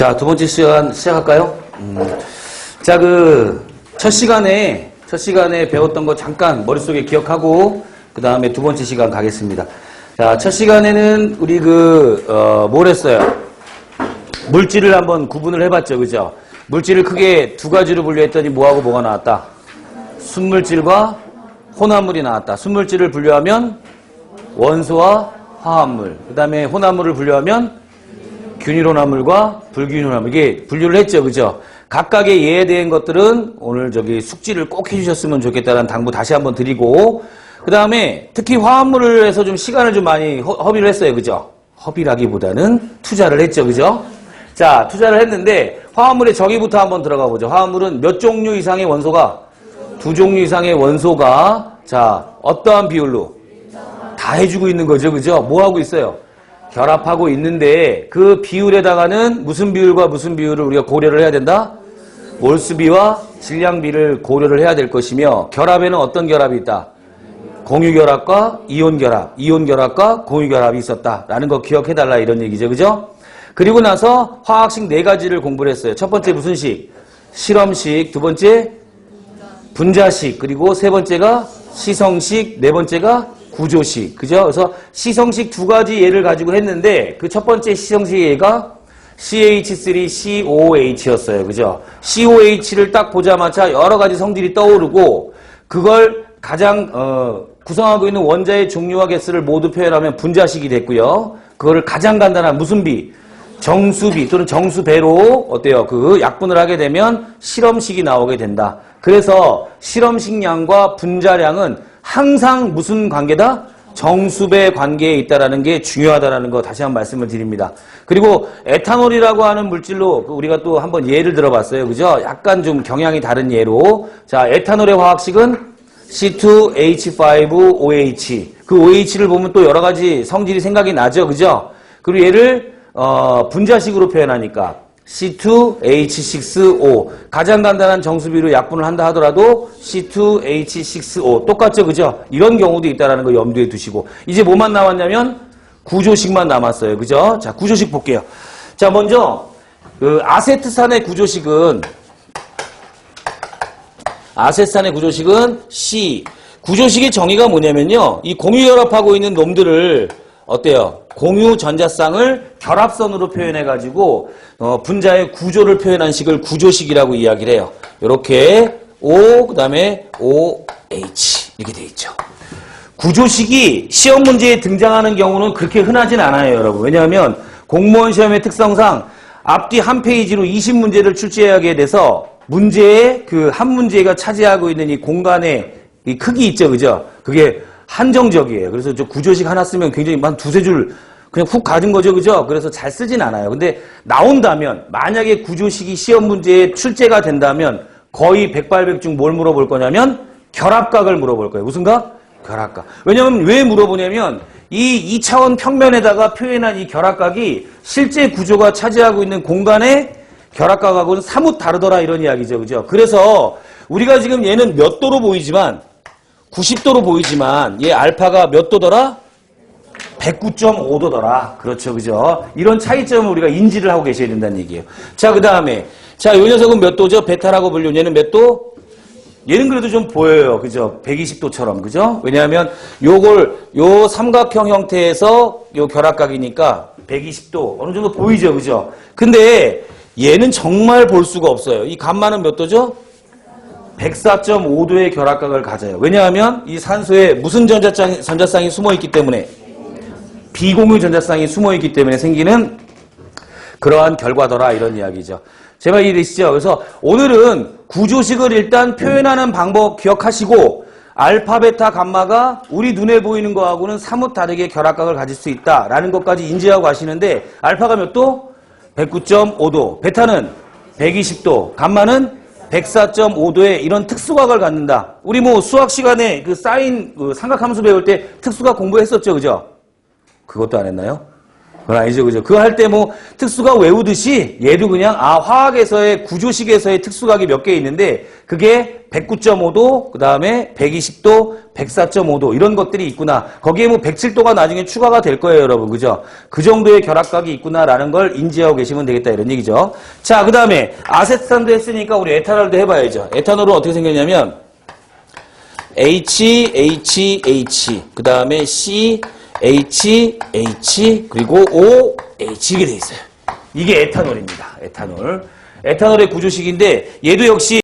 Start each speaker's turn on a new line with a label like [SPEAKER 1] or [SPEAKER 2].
[SPEAKER 1] 자, 두 번째 시간 시작할까요? 음. 자, 그, 첫 시간에, 첫 시간에 배웠던 거 잠깐 머릿속에 기억하고, 그 다음에 두 번째 시간 가겠습니다. 자, 첫 시간에는 우리 그, 어, 뭘 했어요? 물질을 한번 구분을 해봤죠, 그죠? 물질을 크게 두 가지로 분류했더니 뭐하고 뭐가 나왔다? 순물질과 혼합물이 나왔다. 순물질을 분류하면 원소와 화합물, 그 다음에 혼합물을 분류하면 균일혼합물과 불균일혼합물 이게 분류를 했죠, 그죠? 각각의 예에 대한 것들은 오늘 저기 숙지를 꼭 해주셨으면 좋겠다는 당부 다시 한번 드리고 그 다음에 특히 화합물을 해서 좀 시간을 좀 많이 허, 허비를 했어요, 그죠? 허비라기보다는 투자를 했죠, 그죠? 자, 투자를 했는데 화합물의 정의부터 한번 들어가 보죠. 화합물은 몇 종류 이상의 원소가 두 종류 이상의 원소가 자 어떠한 비율로 다 해주고 있는 거죠, 그죠? 뭐 하고 있어요? 결합하고 있는데 그 비율에다가는 무슨 비율과 무슨 비율을 우리가 고려를 해야 된다? 몰수비와 질량비를 고려를 해야 될 것이며 결합에는 어떤 결합이 있다? 공유결합과 이온결합, 이온결합과 공유결합이 있었다라는 거 기억해달라 이런 얘기죠, 그죠? 그리고 나서 화학식 네 가지를 공부를 했어요. 첫 번째 무슨 식? 실험식, 두 번째 분자식, 그리고 세 번째가 시성식, 네 번째가 구조식. 그죠? 그래서 시성식 두 가지 예를 가지고 했는데 그 첫 번째 시성식 예가 CH3COOH였어요. 그죠? COH를 딱 보자마자 여러 가지 성질이 떠오르고 그걸 가장 어, 구성하고 있는 원자의 종류와 개수를 모두 표현하면 분자식이 됐고요. 그거를 가장 간단한 무슨 비? 정수비 또는 정수배로 어때요? 그 약분을 하게 되면 실험식이 나오게 된다. 그래서 실험식량과 분자량은 항상 무슨 관계다? 정수배 관계에 있다라는 게 중요하다라는 거 다시 한 번 말씀을 드립니다. 그리고 에탄올이라고 하는 물질로 그 우리가 또 한번 예를 들어봤어요. 그죠? 약간 좀 경향이 다른 예로. 자, 에탄올의 화학식은 C2H5OH. 그 OH를 보면 또 여러 가지 성질이 생각이 나죠. 그죠? 그리고 얘를 어, 분자식으로 표현하니까 C2H6O 가장 간단한 정수비로 약분을 한다 하더라도 C2H6O 똑같죠 그죠? 이런 경우도 있다라는 거 염두에 두시고. 이제 뭐만 남았냐면 구조식만 남았어요 그죠? 자 구조식 볼게요. 자 먼저 그 아세트산의 구조식은 아세트산의 구조식은 C. 구조식의 정의가 뭐냐면요. 이 공유결합하고 있는 놈들을 어때요? 공유 전자쌍을 결합선으로 표현해가지고 어, 분자의 구조를 표현한 식을 구조식이라고 이야기를 해요. 이렇게 O 그 다음에 OH 이렇게 돼 있죠. 구조식이 시험 문제에 등장하는 경우는 그렇게 흔하진 않아요, 여러분. 왜냐하면 공무원 시험의 특성상 앞뒤 한 페이지로 20문제를 출제하게 돼서 문제의 그 한 문제가 차지하고 있는 이 공간의 이 크기 있죠, 그죠? 그게 한정적이에요. 그래서 저 구조식 하나 쓰면 굉장히 한 두세 줄 그냥 훅 가진 거죠. 그죠? 그래서 잘 쓰진 않아요. 근데 나온다면 만약에 구조식이 시험 문제에 출제가 된다면 거의 백발백중 뭘 물어볼 거냐면 결합각을 물어볼 거예요. 무슨 각? 결합각. 왜냐면 왜 물어보냐면 이 2차원 평면에다가 표현한 이 결합각이 실제 구조가 차지하고 있는 공간의 결합각하고는 사뭇 다르더라 이런 이야기죠. 그죠? 그래서 우리가 지금 얘는 몇 도로 보이지만 90도로 보이지만 얘 알파가 몇 도더라? 109.5도더라. 그렇죠. 그죠? 이런 차이점을 우리가 인지를 하고 계셔야 된다는 얘기예요. 자, 그 다음에 자, 요 녀석은 몇 도죠? 베타라고 불리는 얘는 몇 도? 얘는 그래도 좀 보여요. 그죠? 120도처럼. 그죠? 왜냐하면 요걸 요 삼각형 형태에서 요 결합각이니까 120도 어느 정도 보이죠. 그죠? 근데 얘는 정말 볼 수가 없어요. 이 감마는 몇 도죠? 104.5도의 결합각을 가져요. 왜냐하면 이 산소에 무슨 전자쌍, 전자쌍이 숨어 있기 때문에 비공유 전자쌍이 숨어 있기 때문에 생기는 그러한 결과더라 이런 이야기죠. 제 말 이해되시죠? 그래서 오늘은 구조식을 일단 표현하는 방법 기억하시고 알파, 베타, 감마가 우리 눈에 보이는 거하고는 사뭇 다르게 결합각을 가질 수 있다라는 것까지 인지하고 가시는데 알파가 몇 도? 109.5도. 베타는 120도. 감마는 104.5도의 이런 특수각을 갖는다. 우리 뭐 수학 시간에 그 사인 그 삼각함수 배울 때 특수각 공부했었죠, 그죠? 그것도 안 했나요? 그건 아니죠, 그죠? 그거 할때 뭐 특수각 외우듯이 얘도 그냥 아 화학에서의 구조식에서의 특수각이 몇 개 있는데 그게 109.5도, 그 다음에 120도, 104.5도 이런 것들이 있구나. 거기에 뭐 107도가 나중에 추가가 될 거예요, 여러분, 그죠? 그 정도의 결합각이 있구나라는 걸 인지하고 계시면 되겠다 이런 얘기죠. 자, 그 다음에 아세트산도 했으니까 우리 에탄올도 해봐야죠. 에탄올은 어떻게 생겼냐면 H, H, H, 그 다음에 C, H, H, 그리고 O, H 이게 돼 있어요. 이게 에탄올입니다. 에탄올. 에탄올의 구조식인데 얘도 역시